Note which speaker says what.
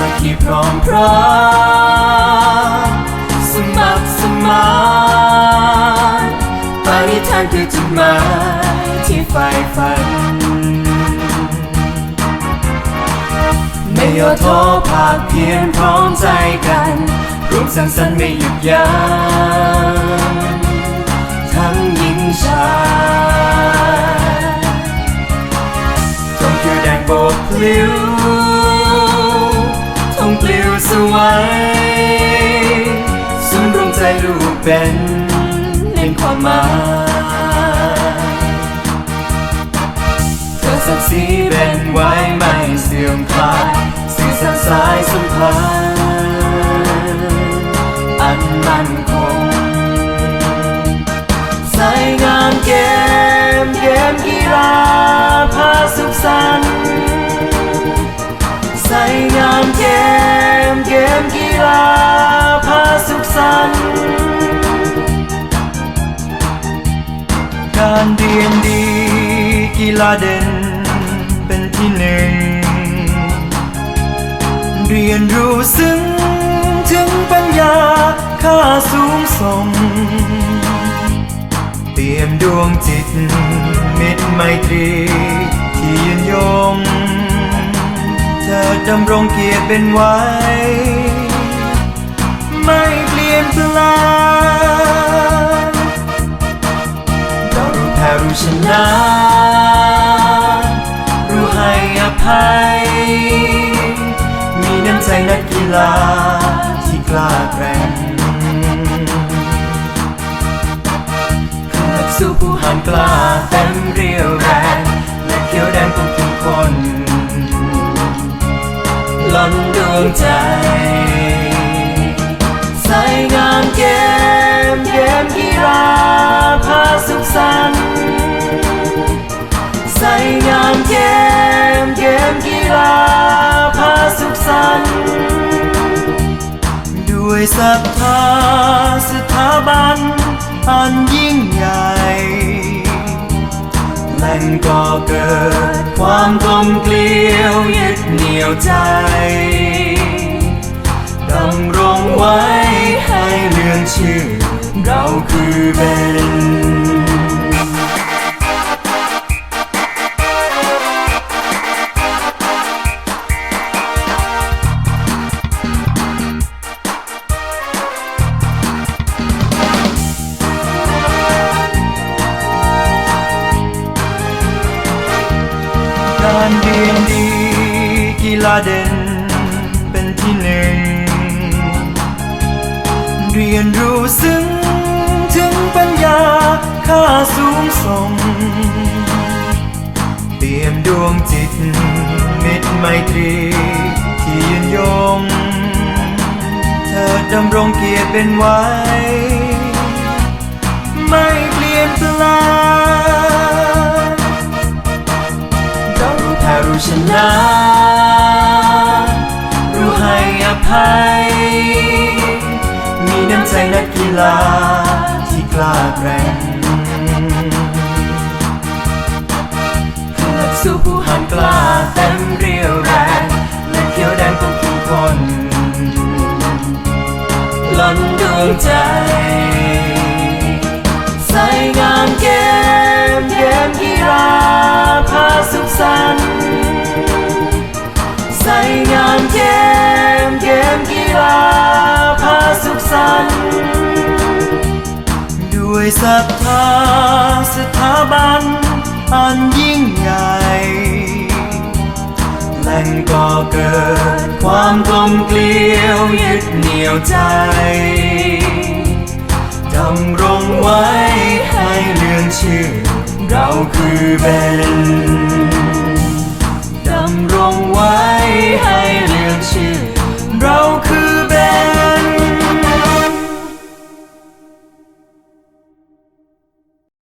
Speaker 1: มัคคีพร้อมพร้อมสมัครสมานปณิธานคือจุดหมายที่ใฝ่ฝัน ไม่ย่อท้อภาคเพียรพร้อมใจกันรวมสร้างสรรค์ไม่หยุดยั้งทั้งหญิงชายทงเขียวแดงโบกพลิ้ว สวนรวมใจลูกเป็นในความหมายเธอศักดิ์ศรีเป็นไว้ไม่เสื่อมคลายสื่อสารสายสัมพันธ์อันมั่นคงใส่งามเกมเกมกีฬาา
Speaker 2: รเรียนดีกีฬาเด่นเป็นที่หนึ่ง เรียนรู้ซึ้งถึงปัญญาค่าสูงส่ง เตรียมดวงจิตมิตรไมตรีที่ยืนยง เธอดำรงเกียรติเป็นไว้ ไม่เปลี่ยนแปลง
Speaker 1: อภัย มีน้ำใจนักกีฬาที่กล้าแกร่งขับสู้ผู้หันกล้าเต็มเรียวแรง และเขียวแดงของทุกคนล้นดวงใจ
Speaker 2: ยศรัทธาสถาบัน อันยิ่งใหญ่
Speaker 1: แหล่งก่อเกิดความกลมเกลียวยึดเหนี่ยวใจดำรงไว้ให้เลื่อนชื่อ เราคือเบน
Speaker 2: การเรียนดีกีฬาเด่นเป็นที่หนึ่ง เรียนรู้ซึ้งถึงปัญญาค่าสูงส่ง เตรียมดวงจิตมิตรไมตรีที่ยืนยง เธอดำรงเกียรติเป็นไว้
Speaker 1: ชนะ รู้ให้อภัย มีน้ำใจนักกีฬาที่กล้าแกร่งคือนักสู้ผู้หันกล้าาพาสุขสันต์
Speaker 2: ด้วยศรัทธาสถาบัน อันยิ่งใหญ่
Speaker 1: แหล่งก่อเกิดความกลมเกลียวยึดเหนี่ยวใจดำรงไว้ให้เลื่อนชื่อ เราคือเบน